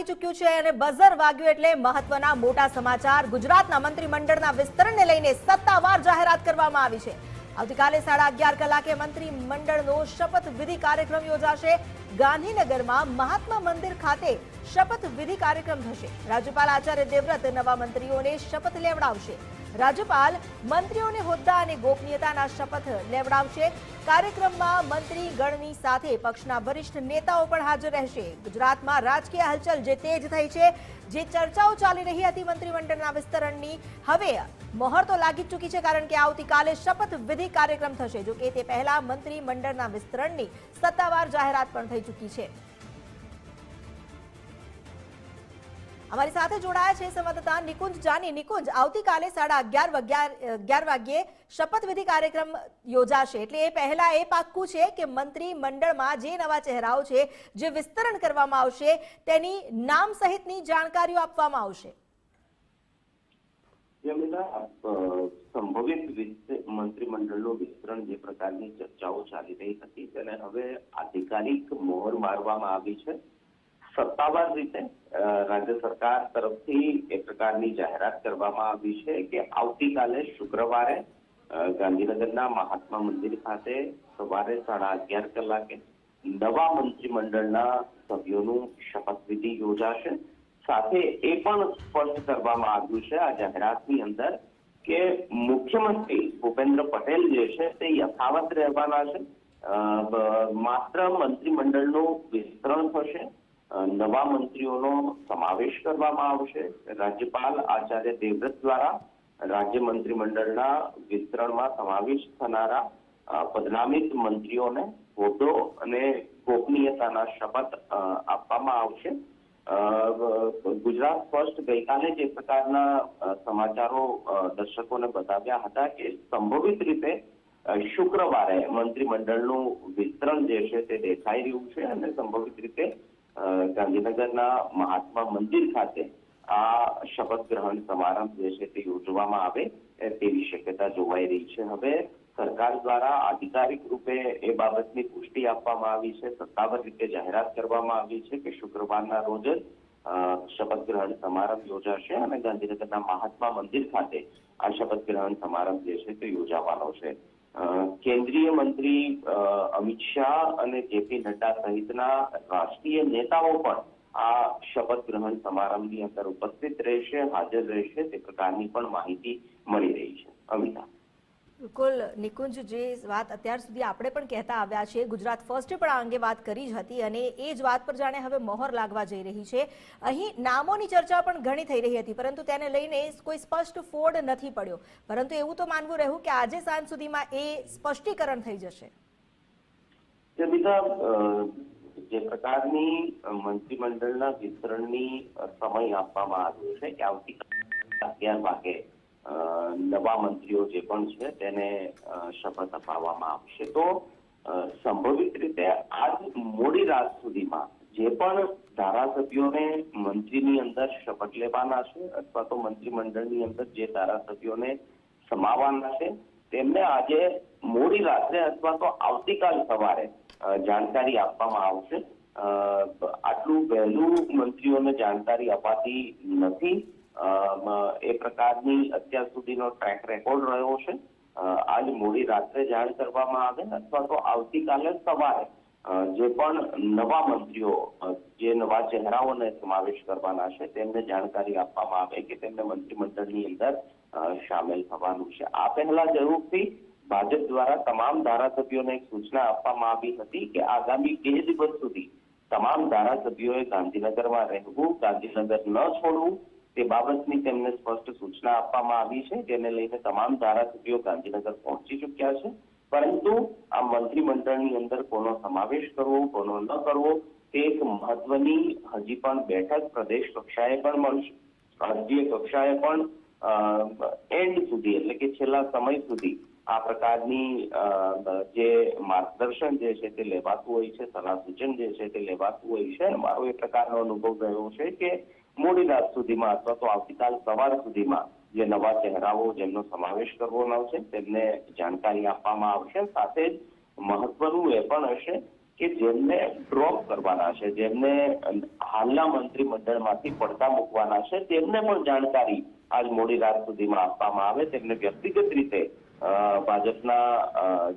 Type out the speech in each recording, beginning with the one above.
લાગી ચૂક્યું છે અને બઝર વાગ્યું એટલે મહત્વના મોટા સમાચાર ગુજરાતના મંત્રીમંડળના વિસ્તરણને લઈને સત્તાવાર જાહેરાત કરવામાં આવી છે. આવતીકાલે સાડા અગિયાર કલાકે મંત્રીમંડળનો શપથ વિધિ કાર્યક્રમ યોજાશે. ગાંધીનગરમાં મહાત્મા મંદિર ખાતે શપથવિધિ કાર્યક્રમ થશે. રાજ્યપાલ આચાર્ય દેવવ્રત નવા મંત્રીઓને શપથ લેવડાવશે. રાજ્યપાલ મંત્રીઓને હોદ્દા અને ગોપનીયતાના શપથ લેવડાવશે. કાર્યક્રમમાં મંત્રી, ગણની સાથે પક્ષના વરિષ્ઠ નેતાઓ પણ હાજર રહેશે. ગુજરાતમાં રાજકીય હલચલ જે તેજ થઈ છે, જે ચર્ચાઓ ચાલી રહી હતી મંત્રીમંડળના વિસ્તરણની, હવે મહોર તો લાગી ચૂકી છે કારણ કે આવતીકાલે શપથ વિધિ કાર્યક્રમ થશે જો કે તે પહેલા મંત્રીમંડળના વિસ્તરણની સત્તાવાર જાહેરાત પણ થઈ ચૂકી છે. અમારી સાથે જોડાયા છે સંવાદદાતા નિકુંજ જાની. નિકુંજ, આવતીકાલે સાડા અગિયાર અગિયાર વાગ્યે શપથવિધિ કાર્યક્રમ યોજાશે. એટલે એ પહેલા એ પાક્કું છે કે મંત્રી મંડળમાં જે નવા ચહેરાઓ છે, જે વિસ્તરણ કરવામાં આવશે, તેની નામ સહિતની જાણકારીઓ આપવામાં આવશે. સંભવિત મંત્રીમંડળનું વિસ્તરણ જે પ્રકારની ચર્ચાઓ ચાલી રહી હતી તેને હવે આધિકારિક મોહર મારવામાં આવી છે. સત્તાવાર રીતે રાજ્ય સરકાર તરફથી એક પ્રકારની જાહેરાત કરવામાં આવી છે કે આવતીકાલે શુક્રવારે ગાંધીનગરના મહાત્મા મંદિર ખાતે સવારે સાડા અગિયાર કલાકે નવા મંત્રીમંડળના સભ્યોનું શપથવિધિ યોજાશે. સાથે એ પણ સ્પષ્ટ કરવામાં આવ્યું છે, આ જાહેરાતની અંદર, કે મુખ્યમંત્રી ભૂપેન્દ્ર પટેલ જે છે તે યથાવત રહેવાના છે. માત્ર મંત્રીમંડળનું વિસ્તરણ થશે નવા મંત્રીઓનો સમાવેશ કરવામાં આવશે. રાજ્યપાલ આચાર્ય દેવવ્રત દ્વારા રાજ્ય મંત્રીમંડળના વિસ્તરણમાં સમાવેશ થનારા પદનામિત મંત્રીઓને હોદ્દો અને ગોપનીયતાના શપથ આપવામાં આવશે. ગુજરાત ફર્સ્ટ ગઈકાલે જે પ્રકારના સમાચારો દર્શકોને બતાવ્યા હતા કે સંભવિત રીતે શુક્રવારે મંત્રીમંડળનું વિસ્તરણ જે છે તે દેખાઈ રહ્યું છે અને સંભવિત રીતે ગાંધીનગરના મહાત્મા મંદિર ખાતે આ શપથ ગ્રહણ સમારંભ જે છે તે યોજવામાં આવે તેવી શક્યતા જોવાઈ રહી છે. હવે સરકાર દ્વારા આધિકારિક રૂપે એ બાબતની પુષ્ટિ આપવામાં આવી છે. સત્તાવાર રીતે જાહેરાત કરવામાં આવી છે કે શુક્રવારના રોજ જ શપથ ગ્રહણ સમારંભ યોજાશે અને ગાંધીનગરના મહાત્મા મંદિર ખાતે આ શપથ ગ્રહણ સમારંભ જે છે તે યોજાવાનો છે. કેન્દ્રીય મંત્રી અમિત શાહ અને જેપી નડ્ડા સહિતના રાષ્ટ્રીય નેતાઓ પણ આ શપથ ગ્રહણ સમારંભની અંદર ઉપસ્થિત રહેશે, હાજર રહેશે, તે પ્રકારની પણ માહિતી મળી રહી છે. અમિતા. બિલકુલ, નિકુંજ જે વાત અત્યાર સુધી આપણે પણ કહેતા આવ્યા છે ગુજરાત ફર્સ્ટે પણ આ અંગે વાત કરી જ હતી અને એ જ વાત પર જાણે હવે મોહર લાગવા જઈ રહી છે. અહીં નામોની ચર્ચા પણ ઘણી થઈ રહી હતી, પરંતુ તેને લઈને કોઈ સ્પષ્ટ ફોડ નથી પડ્યો. પરંતુ એવું તો માનવું રહ્યું કે આજે સાંજ સુધીમાં એ સ્પષ્ટીકરણ થઈ જશે. જે પ્રકારની મંત્રીમંડળના વિસ્તરણની સમય આપવામાં આવ્યો છે કે આવતીકાલે અગિયાર વાગે નવા મંત્રીઓ જે પણ છે તેને શપથ અપાવવામાં આવશે. તો સંભવિત રીતે આજ મોડી રાત સુધીમાં જે પણ ધારાસભ્યોને મંત્રીની અંદર શપથ લેવાના છે અથવા તો મંત્રીમંડળની અંદર જે ધારાસભ્યોને સમાવાના છે, તેમને આજે મોડી રાત્રે અથવા તો આવતીકાલ સવારે જાણકારી આપવામાં આવશે. આટલું વહેલું મંત્રીઓને જાણકારી અપાતી નથી. એ પ્રકારની અત્યાર સુધીનો ટ્રેક રેકોર્ડ રહ્યો છે. આજ મોડી રાત્રે જાણ કરવામાં આવે અથવા તો આવતીકાલે સવારે જે પણ નવા મંત્રીઓ જે નવા ચહેરાઓને સમાવેશ કરવાના છે તેમને જાણકારી આપવામાં આવે કે તેમને મંત્રીમંડળની અંદર સામેલ થવાનું છે. આ પહેલા જરૂરથી ભાજપ દ્વારા તમામ ધારાસભ્યોને એક સૂચના આપવામાં આવી હતી કે આગામી બે દિવસ સુધી તમામ ધારાસભ્યોએ ગાંધીનગરમાં રહેવું, ગાંધીનગર ન છોડવું તે બાબતની તેમને સ્પષ્ટ સૂચના આપવામાં આવી છે, જેને લઈને તમામ ધારાસભ્યો ગાંધીનગર પહોંચી ચૂક્યા છે. પરંતુ આ મંત્રીમંડળની અંદર કોનો સમાવેશ કરવો, કોનો ન કરવો, તે એક મહત્વની હજી પણ બેઠક પ્રદેશ કક્ષાએ પણ મળશે. રાજ્ય કક્ષાએ પણ એન્ડ સુધી એટલે કે છેલ્લા સમય સુધી આ પ્રકારની જે માર્ગદર્શન જે છે તે લેવાતું હોય છે, સલાહ સૂચન જે છે તે લેવાતું હોય છે. મારો એ પ્રકારનો અનુભવ રહ્યો છે કે મોડી રાત સુધીમાં અથવા તો આવતીકાલ સવાર સુધીમાં જે નવા ચહેરાઓ જેમનો સમાવેશ કરવાનો છે તેમને જાણકારી આપવામાં આવશે. સાથે જ મહત્વનું એ પણ હશે કે જેમને ડ્રોપ કરવાના છે, જેમને હાલના મંત્રીમંડળમાંથી પડતા મૂકવાના છે, તેમને પણ જાણકારી આજ મોડી રાત સુધીમાં આપવામાં આવે. તેમને વ્યક્તિગત રીતે ભાજપના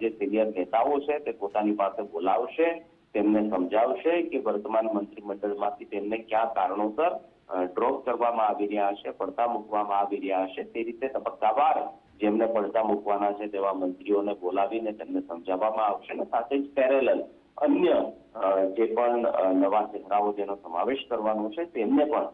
જે સિનિયર નેતાઓ છે, તે પોતાની પાસે બોલાવશે, તેમને સમજાવશે કે વર્તમાન મંત્રીમંડળમાંથી તેમને કયા કારણોસર ડ્રોપ કરવામાં આવી રહ્યા છે, પડતા મૂકવામાં આવી રહ્યા છે. તે રીતે તબક્કાવાર જેમને પડતા મૂકવાના છે તેવા મંત્રીઓને બોલાવીને તેમને સમજાવવામાં આવશે અને સાથે જ પેરેલલ અન્ય જે પણ નવા ચહેરાઓ જેનો સમાવેશ કરવાનો છે તેમને પણ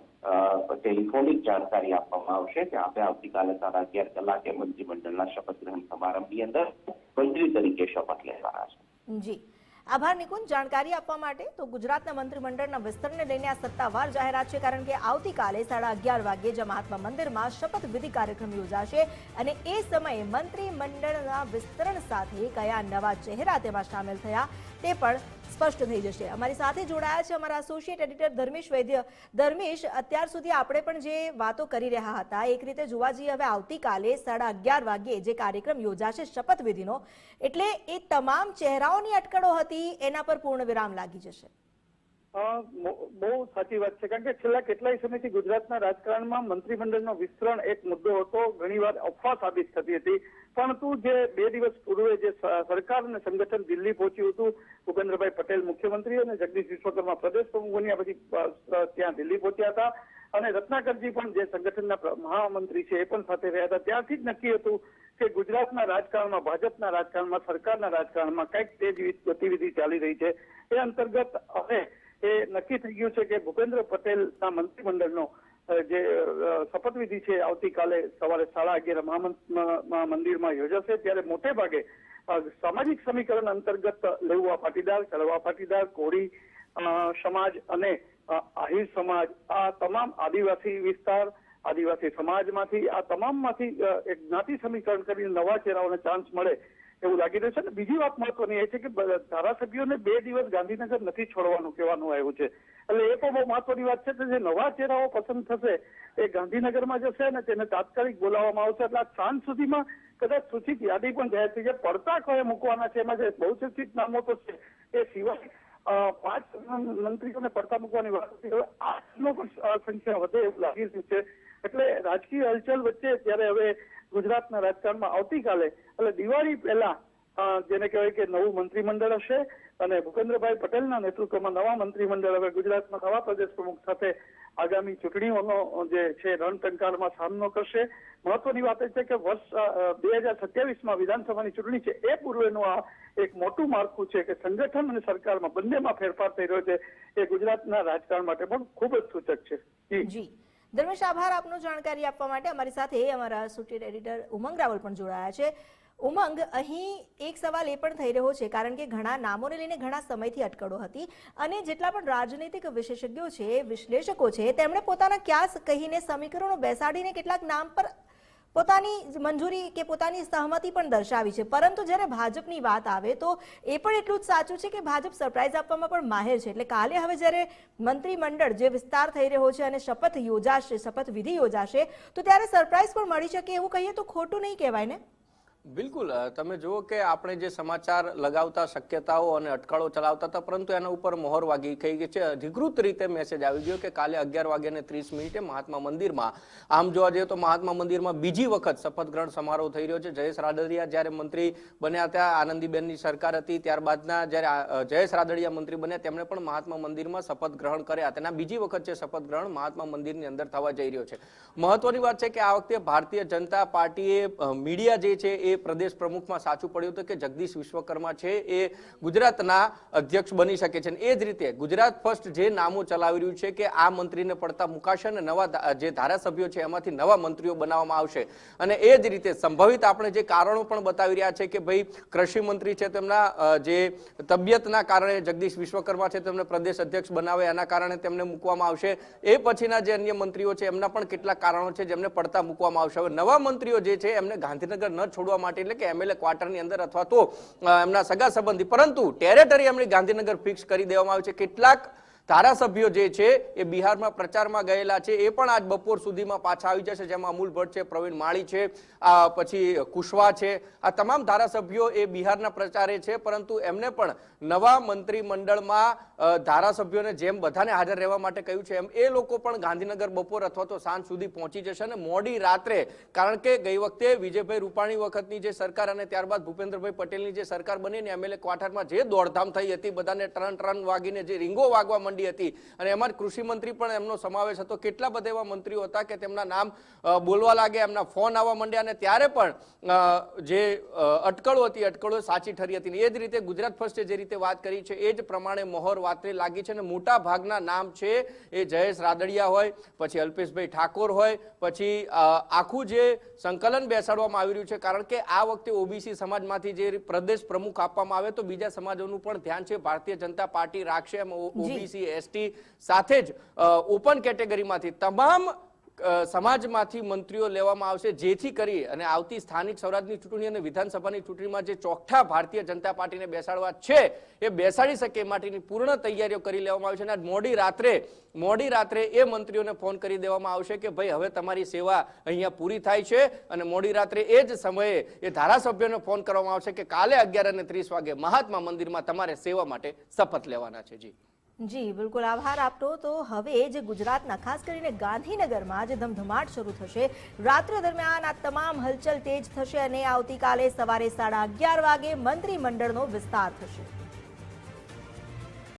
ટેલિફોનિક જાણકારી આપવામાં આવશે કે આપણે આવતીકાલે સાડા અગિયાર કલાકે મંત્રીમંડળના શપથ ગ્રહણ સમારંભની અંદર મંત્રી તરીકે શપથ લેવાના છે. જી. આભાર નિકુંજ. જાણકારી આપવા માટે તો ગુજરાતના મંત્રીમંડળના વિસ્તરણને લઈને આ સત્તાવાર જાહેરાત છે, કારણ કે આવતીકાલે સાડા અગિયાર વાગ્યે જ મહાત્મા મંદિરમાં શપથવિધિ કાર્યક્રમ યોજાશે અને એ સમયે મંત્રીમંડળના વિસ્તરણ સાથે કયા નવા ચહેરા તેમાં સામેલ થયા તે પણ સ્પષ્ટ થઈ જશે. અમારી સાથે જોડાયા છે અમારા એસોસિએટ એડિટર ધર્મેશ વૈદ્ય. ધર્મેશ, અત્યાર સુધી આપણે પણ જે વાતો કરી રહ્યા હતા, એક રીતે જોવા જઈએ, હવે આવતીકાલે સાડા અગિયાર વાગ્યે જે કાર્યક્રમ યોજાશે શપથવિધિનો, એટલે એ તમામ ચહેરાઓની અટકળો હતી, એના પર પૂર્ણ વિરામ લાગી જશે. બહુ સાચી વાત છે. કારણ કે છેલ્લા કેટલાય સમયથી ગુજરાતના રાજકારણમાં મંત્રીમંડળનો વિસ્તરણ એક મુદ્દો હતો. ઘણીવાર અફવા સાબિત થતી હતી. પરંતુ જે બે દિવસ પૂર્વે જે સરકાર અને સંગઠન દિલ્હી પહોંચ્યું હતું, ભૂપેન્દ્રભાઈ પટેલ મુખ્યમંત્રી અને જગદીશ વિશ્વકર્મા પ્રદેશ પ્રમુખ બન્યા પછી ત્યાં દિલ્હી પહોંચ્યા હતા. અને રત્નાકરજી પણ જે સંગઠનના મહામંત્રી છે, એ પણ સાથે રહ્યા હતા. ત્યારથી જ નક્કી હતું કે ગુજરાતના રાજકારણમાં, ભાજપના રાજકારણમાં, સરકારના રાજકારણમાં કંઈક તેજ ગતિવિધિ ચાલી રહી છે. એ અંતર્ગત હવે એ નક્કી થઈ ગયું છે કે ભૂપેન્દ્ર પટેલના મંત્રીમંડળનો જે શપથવિધિ છે આવતીકાલે સવારે સાડા અગિયાર મહામં- મ- મ- મંદિરમાં યોજાશે. ત્યારે મોટે ભાગે સામાજિક સમીકરણ અંતર્ગત લેવા પાટીદાર કડવા પાટીદાર, કોળી સમાજ અને આહિર સમાજ, આ તમામ આદિવાસી વિસ્તાર, આદિવાસી સમાજમાંથી, આ તમામમાંથી એક જ્ઞાતિ સમીકરણ કરીને નવા ચહેરાઓને ચાન્સ મળે એવું લાગી રહ્યું છે. અને બીજી વાત મહત્વની એ છે કે ધારાસભ્યોને બે દિવસ ગાંધીનગર નથી છોડવાનું કહેવાનું આવ્યું છે. એટલે એ તો બહુ મહત્વની વાત છે કે જે નવા ચહેરાઓ પસંદ થશે, એ ગાંધીનગરમાં જશે અને તેને તાત્કાલિક બોલાવવામાં આવશે. એટલે આ સાંજ સુધીમાં કદાચ સૂચિત યાદી પણ જાહેર થઈ જાય પડતા કયા મૂકવાના છે? એમાં જે બહુચર્ચિત નામો તો છે. એ સિવાય પાંચ મંત્રીઓને પડતા મૂકવાની વાત હતી હવે આઠનો પણ સંખ્યા વધે એવું લાગી રહ્યું છે. એટલે રાજકીય હલચલ વચ્ચે ત્યારે હવે ગુજરાતના રાજકારણમાં આવતીકાલે, એટલે દિવાળી પહેલા જેને કહેવાય કે નવું મંત્રીમંડળ હશે અને ભૂપેન્દ્રભાઈ પટેલના નેતૃત્વમાં નવા મંત્રીમંડળ હવે ગુજરાતના નવા પ્રદેશ પ્રમુખ સાથે આગામી ચૂંટણીઓનો જે છે રણટંકારમાં સામનો કરશે. મહત્વની વાત એ છે કે વર્ષ બે હજાર સત્યાવીસમાં વિધાનસભાની ચૂંટણી છે, એ પૂર્વેનું આ એક મોટું માળખું છે કે સંગઠન અને સરકારમાં બંનેમાં ફેરફાર થઈ રહ્યો છે, એ ગુજરાતના રાજકારણ માટે પણ ખૂબ જ સૂચક છે. જી. ધર્મેશ, આભાર આપનો જાણકારી આપવા માટે. અમારી સાથે અમારા સુટેડ એડિટર ઉમંગ રાવલ પણ જોડાયા છે. ઉમંગ, અહીં એક સવાલ એ પણ થઈ રહ્યો છે, કારણ કે ઘણા નામોને લઈને ઘણા સમયથી અટકળો હતી અને જેટલા પણ રાજનૈતિક વિશેષજ્ઞો છે, વિશ્લેષકો છે, તેમણે પોતાના ક્યાસ કહીને સમીકરણો બેસાડીને કેટલાક નામ પર પોતાની મંજૂરી કે પોતાની સહમતિ પણ દર્શાવી છે. પરંતુ જ્યારે ભાજપની વાત આવે તો એ પણ એટલું જ સાચું છે કે ભાજપ સરપ્રાઇઝ આપવામાં પણ માહેર છે. એટલે કાલે હવે જ્યારે મંત્રીમંડળ જે વિસ્તાર થઈ રહ્યો છે અને શપથ યોજાશે શપથ વિધિ યોજાશે, તો ત્યારે સરપ્રાઇઝ પણ મળી શકે એવું કહીએ તો ખોટું નહીં કહેવાય ને? બિલકુલ. તમે જુઓ કે આપણે જે સમાચાર લગાવતા, શક્યતાઓ અને અટકળો ચલાવતા હતા, પરંતુ એના ઉપર મોહર વાગી થઈ ગઈ છે. અધિકૃત રીતે મેસેજ આવી ગયો કે કાલે અગિયાર વાગ્યાને ત્રીસ મિનિટે મહાત્મા મંદિરમાં, આમ જોવા જઈએ તો મહાત્મા મંદિરમાં બીજી વખત શપથ ગ્રહણ સમારોહ થઈ રહ્યો છે. જયેશ રાદડિયા જ્યારે મંત્રી બન્યા હતા, આનંદીબેનની સરકાર હતી, ત્યારબાદના જ્યારે જયેશ રાદડિયા મંત્રી બન્યા, તેમણે પણ મહાત્મા મંદિરમાં શપથ ગ્રહણ કર્યા તેના બીજી વખત છે શપથ ગ્રહણ મહાત્મા મંદિરની અંદર થવા જઈ રહ્યો છે. મહત્વની વાત છે કે આ વખતે ભારતીય જનતા પાર્ટીએ મીડિયા જે છે એ પ્રદેશ પ્રમુખમાં સાચું પડ્યું હતું કે જગદીશ વિશ્વકર્મા છે એ ગુજરાતના અધ્યક્ષ બની શકે છે. એ જ રીતે ગુજરાત ફર્સ્ટ જે નામો ચલાવી રહ્યું છે કે આ મંત્રીને પડતા મુકાશે અને નવા જે ધારાસભ્યો છે એમાંથી નવા મંત્રીઓ બનાવવામાં આવશે. અને એ જ રીતે સંભવિત આપણે જે કારણો પણ બતાવી રહ્યા છે કે ભાઈ કૃષિ મંત્રી છે તેમના જે તબિયતના કારણે જગદીશ વિશ્વકર્મા છે તેમને પ્રદેશ અધ્યક્ષ બનાવે એના કારણે તેમને મૂકવામાં આવશે. એ પછીના જે અન્ય મંત્રીઓ છે એમના પણ કેટલાક કારણો છે જેમને પડતા મૂકવામાં આવશે. હવે નવા મંત્રીઓ જે છે એમને ગાંધીનગર ન છોડવા માટે, એટલે કે એમએલએ ક્વાર્ટરની અંદર અથવા તો એમના સગા સંબંધી. પરંતુ ટેરેટરી એમની ગાંધીનગર ફિક્સ કરી દેવામાં આવી છે. કેટલાક ધારાસભ્યો જે છે એ બિહારમાં પ્રચારમાં ગયેલા છે. એ પણ આજ બપોર સુધીમાં પાછા આવી જશે, જેમાં અમૂલ ભટ્ટ છે, પ્રવીણ માળી છે, આ પછી કુશવા છે. આ તમામ ધારાસભ્યો એ બિહારના પ્રચારે છે, પરંતુ એમને પણ નવા મંત્રીમંડળમાં ધારાસભ્યોને જેમ બધાને હાજર રહેવા માટે કહ્યું છે, એમ એ લોકો પણ ગાંધીનગર બપોર અથવા તો સાંજ સુધી પહોંચી જશે અને મોડી રાત્રે, કારણ કે ગઈ વખતે વિજયભાઈ રૂપાણી વખતની જે સરકાર અને ત્યારબાદ ભૂપેન્દ્રભાઈ પટેલની જે સરકાર બની ને એમએલએ ક્વાર્ટરમાં જે દોડધામ થઈ હતી, બધાને ટ્રન ટ્રન વાગીને જે રીંગો વાગવા માંડી હતી. અને એમાં જ કૃષિ મંત્રી પણ એમનો સમાવેશ હતો. કેટલા બધા એવા મંત્રીઓ હતા કે તેમના નામ બોલવા લાગ્યા એમના ફોન આવવા માંડ્યા અને ત્યારે પણ જે અટકળો હતી અટકળો સાચી ઠરી હતી એ જ રીતે ગુજરાત ફર્સ્ટે જે રીતે વાત કરી છે એ જ પ્રમાણે મોહર વાતરે લાગી છે અને મોટા ભાગના નામ છે એ જયેશ રાદડિયા હોય પછી અલ્પેશભાઈ ઠાકોર હોય પછી આખું જે સંકલન બેસાડવામાં આવી રહ્યું છે. કારણ કે આ વખતે ઓબીસી સમાજમાંથી જે પ્રદેશ પ્રમુખ આપવામાં આવે તો બીજા સમાજોનું પણ ધ્યાન છે. ભારતીય જનતા પાર્ટી રાખશે એમ ઓબીસી એસટી સાથે જ ઓપન કેટેગરીમાંથી તમામ સમાજમાંથી મંત્રીઓ લેવામાં આવશે, જેથી કરી અને આવતી સ્થાનિક સ્વરાજની ચૂંટણી અને વિધાનસભાની ચૂંટણીમાં જે ચોખ્ઠા ભારતીય જનતા પાર્ટીને બેસાડવા છે, એ બેસાડી શકે માટેની પૂર્ણ તૈયારીઓ કરી લેવામાં આવી છે અને મોડી રાત્રે મોડી રાત્રે એ મંત્રીઓને ફોન કરી દેવામાં આવશે કે ભાઈ, હવે તમારી સેવા અહીંયા પૂરી થાય છે અને મોડી રાત્રે એ જ સમયે એ ધારાસભ્યોને ફોન કરવામાં આવશે કે કાલે અગિયાર અને ત્રીસ વાગે મહાત્મા મંદિરમાં તમારે સેવા માટે શપથ લેવાના છે. જી. જી, બિલકુલ આભાર આપતો તો હવે જે ગુજરાતના, ખાસ કરીને ગાંધીનગરમાં જે ધમધમાટ શરૂ થશે. રાત્રિ દરમિયાન આ તમામ હલચલ તેજ થશે અને આવતીકાલે સવારે સાડા અગિયાર વાગે મંત્રીમંડળનો વિસ્તાર થશે.